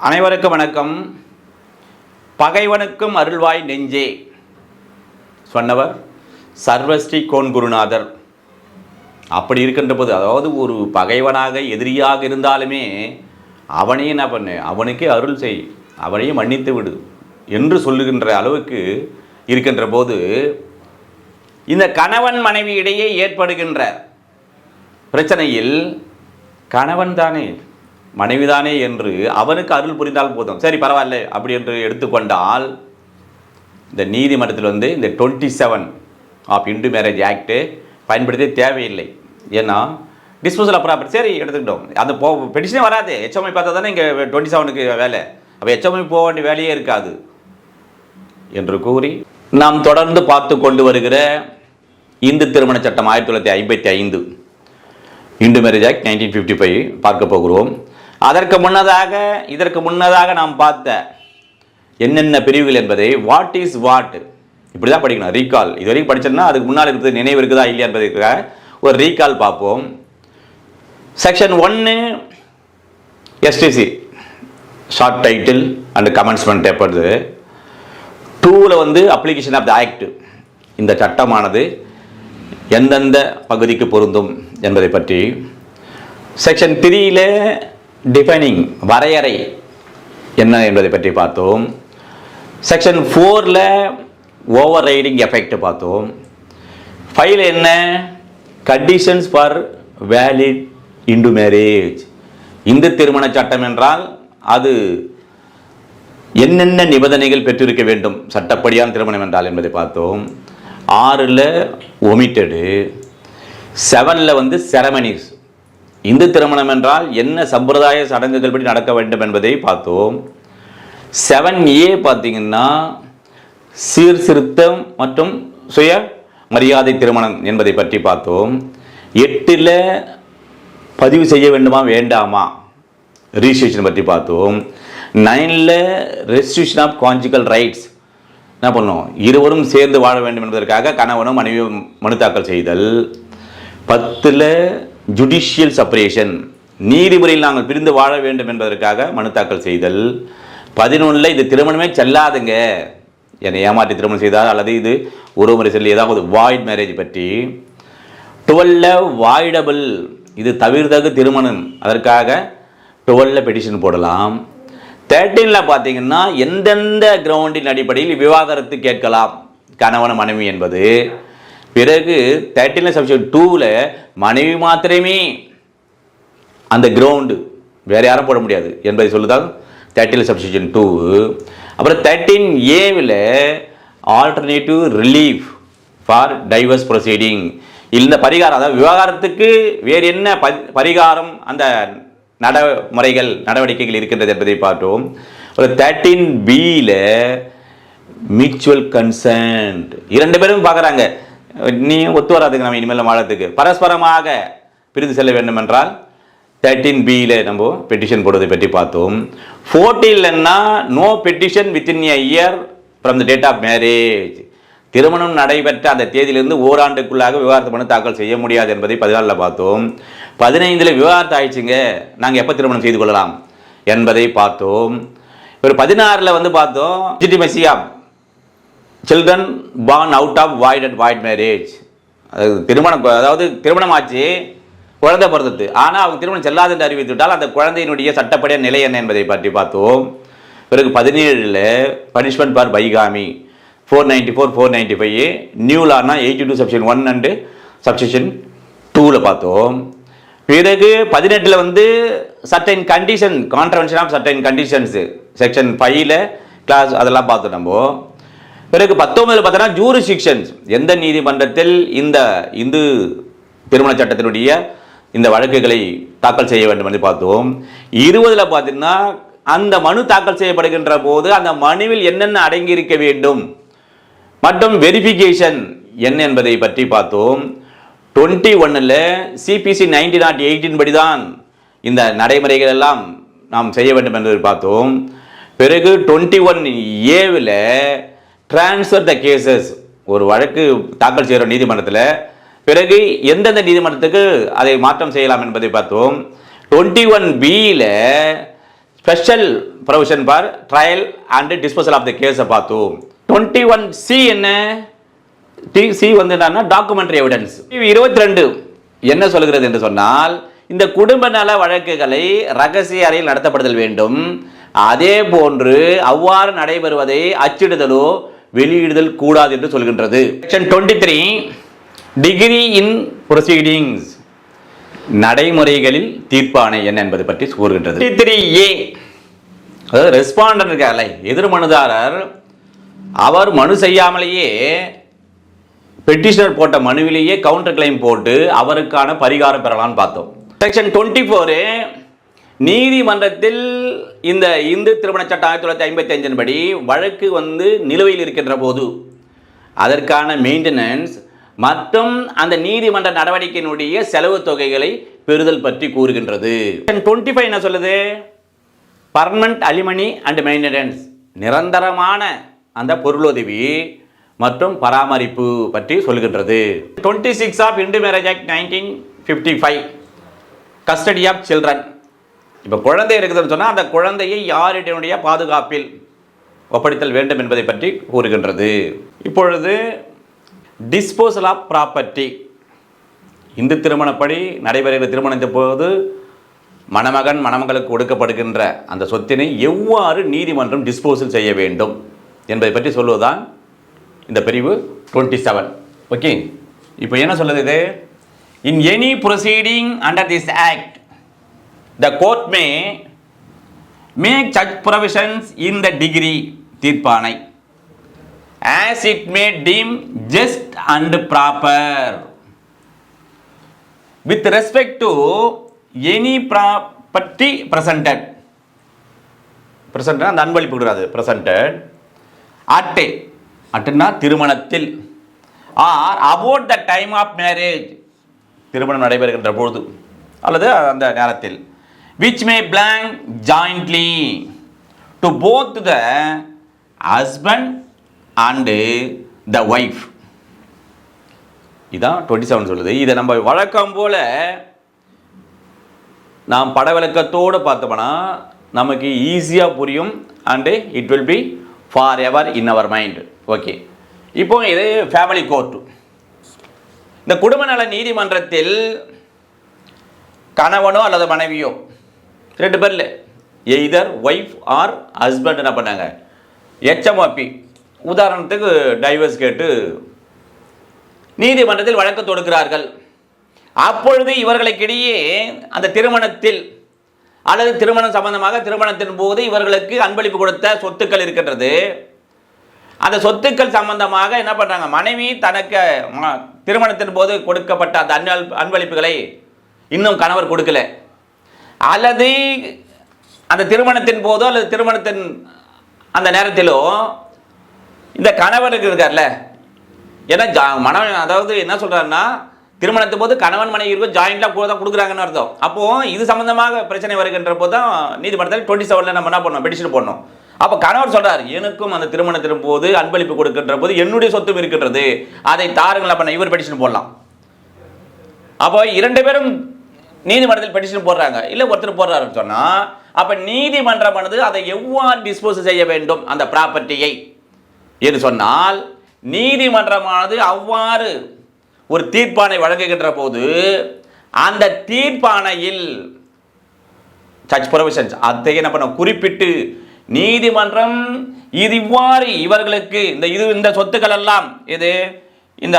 அனைவருக்கும் வணக்கம். பகைவனுக்கும் அருள்வாய் நெஞ்சே சொன்னவர் சர்வஸ்ரீ கோன் குருநாதர் அப்படி இருக்கின்ற போது அதாவது ஒரு பகைவனாக எதிரியாக இருந்தாலுமே அவனையும் என்ன பண்ணு அவனுக்கே அருள் செய் அவனையும் மன்னித்து விடு என்று சொல்லுகின்ற அளவுக்கு இருக்கின்ற போது இந்த கணவன் மனைவி இடையே ஏற்படுகின்ற பிரச்சனையில் கணவன் தானே? மனைவிதானே என்று அவனுக்கு அருள் புரிந்தால் போதும். சரி பரவாயில்ல அப்படி என்று எடுத்துக்கொண்டால் இந்த நீதிமன்றத்தில் வந்து இந்த twenty seven of Hindu marriage act பயன்படுத்த தேவையில்லை. ஏன்னா டிஸ்போசல் அப்புறம் ப்ராப்பர்ட்டி சரி எடுத்துக்கிட்டோம். அந்த போ பெட்டிஷனே வராது. ஹெச்எம்ஐ பார்த்தா தானே இங்கே டுவெண்ட்டி செவனுக்கு வேலை. அப்போ ஹெச்எம்ஐ போக வேண்டிய வேலையே இருக்காது என்று கூறி நாம் தொடர்ந்து பார்த்து கொண்டு வருகிற இந்து திருமண சட்டம் ஆயிரத்தி தொள்ளாயிரத்தி ஐம்பத்தி ஐந்து Hindu marriage act nineteen fifty five பார்க்க போகிறோம். அதற்கு முன்னதாக இதற்கு முன்னதாக நாம் பார்த்த என்னென்ன பிரிவுகள் என்பதை வாட் இஸ் வாட் இப்படி தான் படிக்கணும். ரீகால் இது வரைக்கும் படிச்சோம்னா அதுக்கு முன்னால் இருக்கிறது நினைவு இருக்குதா இல்லையா என்பதற்காக ஒரு ரீகால் பார்ப்போம். செக்ஷன் ஒன்று எஸ்டிசி ஷார்ட் டைட்டில் அண்ட் கமெண்ட்ஸ்மெண்ட் எப்பொழுது டூவில் வந்து அப்ளிகேஷன் ஆஃப் த ஆக்ட் இந்த சட்டமானது எந்தெந்த பகுதிக்கு பொருந்தும் என்பதை பற்றி. செக்ஷன் த்ரீயில் டிஃபைனிங் வரையறை என்ன என்பதை பற்றி பார்த்தோம். செக்ஷன் ஃபோரில் ஓவர் ரைடிங் எஃபெக்ட் பார்த்தோம். ஃபைல் என்ன? Conditions for valid Hindu marriage Hindu திருமண சட்டம் என்றால் அது என்னென்ன நிபந்தனைகள் பெற்றிருக்க வேண்டும்? சட்டப்படியான திருமணம் என்றால் என்பதை பார்த்தோம். ஆறில் ஒமிட்டடு செவனில் வந்து செரமனிஸ் இந்து திருமணம் என்றால் என்ன சம்பிரதாய சடங்குகள் படி நடக்க வேண்டும் என்பதை பார்த்தோம். செவன் ஏ பார்த்தீங்கன்னா சீர்திருத்தம் மற்றும் சுய மரியாதை திருமணம் என்பதை பற்றி பார்த்தோம். எட்டில் பதிவு செய்ய வேண்டுமா வேண்டாமா? ரிஜிஸ்ட்ரேஷன் பற்றி பார்த்தோம். நைனில் ரெஜிஸ்ட்ரேஷன் ஆஃப் கான்ஜிக்கல் ரைட்ஸ் என்ன பண்ணோம்? இருவரும் சேர்ந்து வாழ வேண்டும் என்பதற்காக கணவனும் மனைவியும் மனு தாக்கல் செய்தல். பத்தில் ஜுடிஷியல் செப்பரேஷன் நீதிமுறையில் நாங்கள் பிரிந்து வாழ வேண்டும் என்பதற்காக மனு தாக்கல் செய்தல். பதினொன்றில் இது திருமணமே செல்லாதுங்க. என்னை ஏமாற்றி திருமணம் செய்தால் அல்லது இது உறவுமுறை செல்லி ஏதாவது வாய்ட் மேரேஜ் பற்றி. டுவெல்ல வாய்டபிள் இது தவிர்த்தகு திருமணம். அதற்காக டுவெல்ல பெட்டிஷன் போடலாம். தேர்ட்டீனில் பார்த்தீங்கன்னா எந்தெந்த கிரவுண்டின் அடிப்படையில் விவாகரத்து கேட்கலாம். கணவன் மனைவி என்பது. பிறகு தேர்ட்டீனில் சப்ஷன் டூவில் மனைவி மாத்திரமே அந்த கிரவுண்டு வேறு யாரும் போட முடியாது என்பதை சொல்லுதான் தேர்ட்டில் சப்ஸ்டியூஷன் டூ அப்புறம் thirteen ஏவில் alternative relief for divorce proceeding இந்த பரிகாரம் அதாவது விவகாரத்துக்கு வேறு என்ன பரிகாரம் அந்த நடைமுறைகள் நடவடிக்கைகள் இருக்கின்றது என்பதை பார்த்தோம். ஒரு தேர்ட்டீன் பியில் மியூச்சுவல் கன்சென்ட் இரண்டு பேரும் பார்க்குறாங்க. நீ ஒத்து வராதுங்க நம்ம இனிமேல் வாழறதுக்கு பரஸ்பரமாக பிரிந்து செல்ல வேண்டும் என்றால் தேர்ட்டீன் பியில் நம்ம பெட்டிஷன் போடுவதை பற்றி பார்த்தோம். ஃபோர்டீன்லன்னா no petition within a year from the date of marriage திருமணம் நடைபெற்ற அந்த தேதியிலிருந்து ஓராண்டுக்குள்ளாக விவாகரத்து மனு தாக்கல் செய்ய முடியாது என்பதை பதினாலில் பார்த்தோம். பதினைந்தில் விவாகரத்து ஆயிடுச்சுங்க. நாங்கள் எப்போ திருமணம் செய்து கொள்ளலாம் என்பதை பார்த்தோம். ஒரு பதினாறில் வந்து பார்த்தோம். ஜிடி மெசியாம் children born out of void and void marriage அது திருமணம் அதாவது திருமணம் ஆச்சு குழந்தை பிறந்தது. ஆனால் அவங்க திருமணம் செல்லாது என்று அறிவித்துவிட்டால் அந்த குழந்தையினுடைய சட்டப்படியான நிலை என்ன என்பதை பற்றி பார்த்தோம். பிறகு பதினேழில் punishment for bigamy. Four ninety four four ninety five new Lana eighty two subsection one and subsection டூவில் பார்த்தோம். பிறகு பதினெட்டில் வந்து certain condition contravention of certain conditions section ஃபைவ்ல கிளாஸ் அதெல்லாம் பார்த்தோம் நம்ம. பிறகு பத்தொன்பதில் பார்த்தோன்னா ஜூரிசிக்ஷன்ஸ் எந்த நீதிமன்றத்தில் இந்த இந்து திருமண சட்டத்தினுடைய இந்த வழக்குகளை தாக்கல் செய்ய வேண்டும் என்று பார்த்தோம். இருபதில் பார்த்தீங்கன்னா அந்த மனு தாக்கல் செய்யப்படுகின்ற போது அந்த மனுவில் என்னென்ன அடங்கியிருக்க வேண்டும்? மற்றும் வெரிஃபிகேஷன் என்ன என்பதை பற்றி பார்த்தோம். டுவெண்ட்டி ஒன்னில் சிபிசி நைன்டி நாட் எயிட்டின் படி தான் இந்த நடைமுறைகள் எல்லாம் நாம் செய்ய வேண்டும் என்பதை பார்த்தோம். பிறகு டுவெண்ட்டி ஒன் ஏவில் ட்ரான்ஸ்ஃபர் த கேசஸ் ஒரு வழக்கு தாக்கல் செய்கிற நீதிமன்றத்தில் பிறகு எந்தெந்த நீதிமன்றத்துக்கு அதை மாற்றம் செய்யலாம் என்பதை பார்த்தோம். டுவெண்ட்டி ஒன் பியில் special provision for trial and disposal of the கேஸை பார்த்தோம். டுவெண்ட்டி ஒன் சி என்ன? டி சி வந்து என்னன்னா டாக்குமெண்ட்ரி எவிடன்ஸ் இருபத்தி ரெண்டு என்ன சொல்கிறது என்று சொன்னால் இந்த குடும்ப நல வழக்குகளை ரகசிய அறையில் நடத்தப்படுதல் வேண்டும். அதே போன்று அவ்வாறு நடைபெறுவதை அச்சிடுதலோ வெளியிடுதல் கூடாது என்று சொல்கின்றது. Section twenty three decree in proceedings நடைமுறைகளில் தீர்ப்பாணை என்ன என்பது பற்றி கூறுகின்றது. த்ரீ ஏ அதாவது ரெஸ்பாண்டன்ட் இருக்கார்ல எதிர் மனுதாரர் அவர் மனு செய்யாமலேயே பெட்டிஷனர் போட்ட மனுவிலேயே கவுண்டர் கிளைம் போட்டு அவருக்கான பரிகாரம் பெறலாம்னு பார்த்தோம். செக்ஷன் டுவெண்ட்டி ஃபோரு நீதிமன்றத்தில் இந்த இந்து திருமண சட்டம் ஆயிரத்தி தொள்ளாயிரத்தி ஐம்பத்தி அஞ்சின் படி வழக்கு வந்து நிலுவையில் இருக்கின்ற போது அதற்கான மெயின்டெனன்ஸ் மற்றும் அந்த நீதிமன்ற நடவடிக்கையினுடைய செலவு தொகைகளை பெறுதல் பற்றி கூறுகின்றது. டுவெண்ட்டி ஃபைவ் என்ன சொல்லுது? பர்மனண்ட் அலிமனி அண்ட் மெயின்டெனன்ஸ் நிரந்தரமான அந்த பொருளுதவி மற்றும் பராமரிப்பு பற்றி சொல்கின்றது. Twenty six of Hindu marriage act nineteen fifty five custody of children இப்போ குழந்தை இருக்குதுன்னு சொன்னால் அந்த குழந்தையை யாரிடனுடைய பாதுகாப்பில் ஒப்படைத்தல் வேண்டும் என்பதை பற்றி கூறுகின்றது. இப்பொழுது டிஸ்போசல் ஆஃப் ப்ராப்பர்ட்டி இந்து திருமணப்படி நடைபெறுகிற திருமணத்தின் போது மணமகன் மணமகளுக்கு கொடுக்கப்படுகின்ற அந்த சொத்தினை எவ்வாறு நீதிமன்றம் டிஸ்போசல் செய்ய வேண்டும் என்பதை பற்றி சொல்லுவதுதான் இந்த பிரிவு டுவெண்ட்டி செவன் ஓகே இப்போ என்ன சொல்லுது இது? In any proceeding under this act the court may make such provisions in the decree தீர்ப்பானை as it may deem just and proper with respect to any property presented present அந்த அன்பளிப்பு கூடாது presented at அட்டுன்னா திருமணத்தில் or about the time of marriage திருமணம் நடைபெறுகின்ற பொழுது அல்லது அந்த நேரத்தில் which may belong jointly. To both the husband and the wife. இதான் டுவெண்ட்டி செவன் சொல்லுது. இதை நம்ம வழக்கம் போல நாம் பட விளக்கத்தோடு பார்த்தோம்னா நமக்கு ஈஸியாக புரியும் and it will be forever in our mind okay இப்போ இது ஃபேமிலி கோர்ட்டு இந்த குடும்ப நல நீதிமன்றத்தில் கணவனோ அல்லது மனைவியோ ரெண்டு பேரில் எய்தர் ஒய்ஃப் ஆர் ஹஸ்பண்ட் என்ன பண்ணாங்க? எச்எம்ஓபி. உதாரணத்துக்கு டைவர்ஸ் கேட்டு நீதிமன்றத்தில் வழக்கு தொடுக்கிறார்கள். அப்பொழுது இவர்களுக்கிடையே அந்த திருமணத்தில் அல்லது திருமணம் சம்பந்தமாக திருமணத்தின் போது இவர்களுக்கு அன்பளிப்பு கொடுத்த சொத்துக்கள் இருக்கின்றது. அந்த சொத்துக்கள் சம்பந்தமாக என்ன பண்ணுறாங்க மனைவி தனக்கு திருமணத்தின் போது கொடுக்கப்பட்ட அந்த அன்பளிப்புகளை இன்னும் கணவர் கொடுக்கல. அல்லது அந்த திருமணத்தின் போதோ அல்லது திருமணத்தின் அந்த நேரத்திலோ இந்த கணவர் இருக்கார்ல ஏன்னா ஜா மனவன் அதாவது என்ன சொல்கிறாருன்னா திருமணத்தின் போது கணவன் மனைவி இருக்கும் ஜாயிண்டாக கூட தான் கொடுக்குறாங்கன்னு அர்த்தம். அப்போது இது சம்மந்தமாக பிரச்சனை வருகின்ற போது தான் நீதிமன்றத்தில் டுவெண்ட்டி செவனில் நம்ம என்ன பண்ணோம் பெட்டிஷன் போடணும். அப்போ கணவர் சொல்கிறார் எனக்கும் அந்த திருமணத்தின் போது அன்பளிப்பு கொடுக்கின்ற போது என்னுடைய சொத்தும் இருக்கின்றது. அதை தாருங்கள். அப்போ நான் இவர் பெட்டிஷன் போடலாம். அப்போ இரண்டு பேரும் நீதிமன்றத்தில் பெட்டிஷன் போடுறாங்க. இல்லை ஒருத்தர் போடுறாருன்னு சொன்னால் அப்போ நீதிமன்றமானது அதை எவ்வாறு டிஸ்போஸ் செய்ய வேண்டும் அந்த ப்ராப்பர்ட்டியை என்று சொன்னால் நீதிமன்றமானது அவ்வாறு ஒரு தீர்ப்பானை வழங்குகின்ற போது அந்த தீர்ப்பானையில் சர்ச் ப்ரொவிஷன்ஸ் அதை என்ன பண்ண குறிப்பிட்டு நீதிமன்றம் இது இவ்வாறு இவர்களுக்கு இந்த இது இந்த சொத்துக்கள் எல்லாம் இது இந்த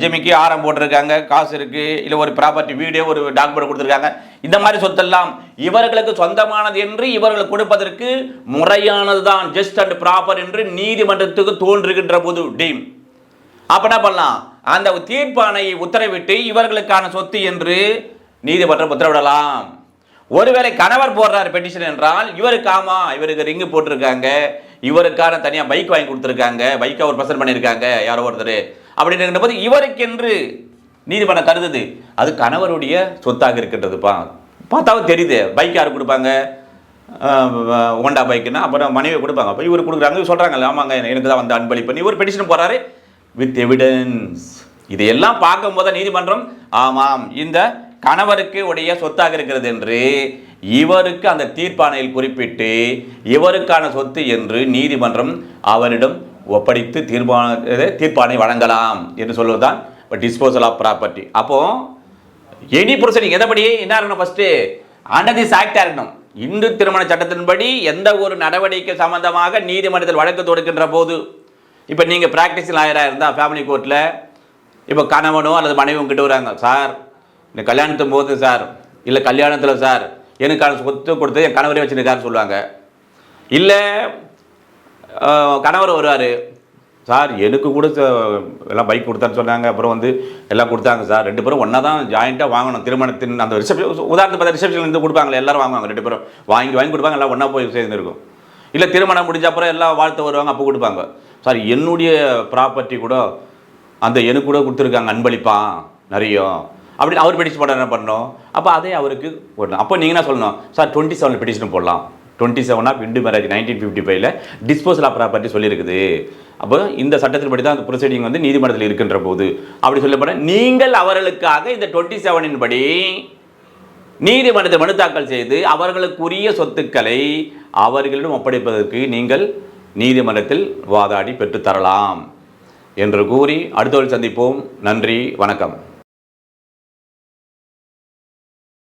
ஜெமிக்கு ஆரம் போட்டிருக்காங்க காசு இருக்குது இல்லை ஒரு ப்ராப்பர்ட்டி வீடியோ ஒரு டாக்குமெண்ட் கொடுத்துருக்காங்க. இந்த மாதிரி சொத்தெல்லாம் இவர்களுக்கு சொந்தமானது என்று இவர்கள் கொடுப்பதற்கு முறையானது தான் ஜஸ்ட் அண்ட் ப்ராப்பர் என்று நீதிமன்றத்துக்கு தோன்றுகின்ற போது டீம் அப்போ என்ன பண்ணலாம்? அந்த தீர்ப்பானையை உத்தரவிட்டு இவர்களுக்கான சொத்து என்று நீதிமன்றம் உத்தரவிடலாம். ஒருவேளை கணவர் போடுறாரு பெட்டிஷன் என்றால் இவருக்கு ஆமா இவருக்கு ரிங்கு போட்டிருக்காங்க இவருக்கான தனியாக பைக் வாங்கி கொடுத்துருக்காங்க பைக்கை ஒரு பர்சன் பண்ணியிருக்காங்க யாரோ ஒருத்தர். அப்படின்ற போது இவருக்கென்று நீதிமன்றம் கருதுது. அது கணவருடைய சொத்தாக இருக்கின்றதுப்பா பார்த்தாவும் தெரியுது. பைக் யார் கொடுப்பாங்க? ஹோண்டா பைக்குன்னா அப்புறம் மனைவி கொடுப்பாங்க. அப்போ இவர் கொடுக்குறாங்க இவர் சொல்கிறாங்கல்ல ஆமாங்க எனக்கு தான் வந்து அன்பளிப்பு இவர் பெட்டிஷன் போகிறாரு வித் எவிடன்ஸ் இதையெல்லாம் பார்க்கும்போது நீதிமன்றம் ஆமாம் இந்த கணவருக்கு உடைய சொத்தாக இருக்கிறது என்று இவருக்கு அந்த தீர்ப்பாணையில் குறிப்பிட்டு இவருக்கான சொத்து என்று நீதிமன்றம் அவரிடம் ஒப்படைத்து தீர்மான தீர்ப்பாணை வழங்கலாம் என்று சொல்வதுதான் இப்போ டிஸ்போசல் ஆஃப் ப்ராப்பர்ட்டி அப்போ எனி ப்ரொசீடிங் எதைப்படி? என்ன இருக்கணும் ஃபர்ஸ்ட் அண்டர் திஸ் ஆக்டாக இருக்கணும். இந்து திருமண சட்டத்தின்படி எந்த ஒரு நடவடிக்கை சம்பந்தமாக நீதிமன்றத்தில் வழக்கு தொடுக்கின்ற போது இப்போ நீங்கள் ப்ராக்டிஸ் லாயராக இருந்தால் ஃபேமிலி கோர்ட்டில் இப்போ கணவனோ அல்லது மனைவியும் கிட்ட வராங்க சார் இந்த கல்யாணத்தும் போது சார் இல்லை கல்யாணத்தில் சார் எனக்கான சொத்து கொடுத்து என் கணவரே வச்சுருக்காருன்னு சொல்லுவாங்க. இல்லை கணவர் வருவார். சார் எனக்கு கூட ச- எல்லாம் பைக் கொடுத்தான்னு சொன்னாங்க. அப்புறம் வந்து எல்லாம் கொடுத்தாங்க சார். ரெண்டு பேரும் ஒன்றா தான் ஜாயிண்ட்டாக வாங்கணும். திருமணத்தின் அந்த ரிசப்ஷன் உதாரணத்துக்கு பார்த்தா ரிசப்ஷன் இருந்து கொடுப்பாங்களே எல்லாரும் வாங்குவாங்க. ரெண்டு பேரும் வாங்கி வாங்கி கொடுப்பாங்க. எல்லாம் ஒன்றா போய் சேர்ந்துருக்கும் இல்லை திருமணம் முடிஞ்ச அப்புறம் எல்லாம் வாழ்த்து வருவாங்க அப்போ கொடுப்பாங்க. சார் என்னுடைய ப்ராப்பர்ட்டி கூட அந்த எனக்கு கூட கொடுத்துருக்காங்க. அன்பளிப்பான் நிறைய. அப்படி அவர் பெட்டிஷன் போட என்ன பண்ணோம் அப்போ அதே அவருக்கு போடணும். அப்போ நீங்கள் என்ன சொல்லணும்? சார் டுவெண்ட்டி செவன் பெட்டிஷன் போடலாம். Twenty seven of Hindu marriage nineteen fifty ஃபைவ்ல டிஸ்போசல் ஆஃப் ப்ராப்பர்ட்டி சொல்லியிருக்குது. அப்போ இந்த சட்டத்தின்படி தான் அந்த ப்ரொசீடிங் வந்து நீதிமன்றத்தில் இருக்கின்ற போது. அப்படி சொல்லப்பட நீங்கள் அவர்களுக்காக இந்த டுவெண்ட்டி செவனின் படி நீதிமன்றத்தில் மனு தாக்கல் செய்து அவர்களுக்குரிய சொத்துக்களை அவர்களிடம் ஒப்படைப்பதற்கு நீங்கள் நீதிமன்றத்தில் வாதாடி பெற்றுத்தரலாம் என்று கூறி அடுத்த சந்திப்போம். நன்றி வணக்கம்.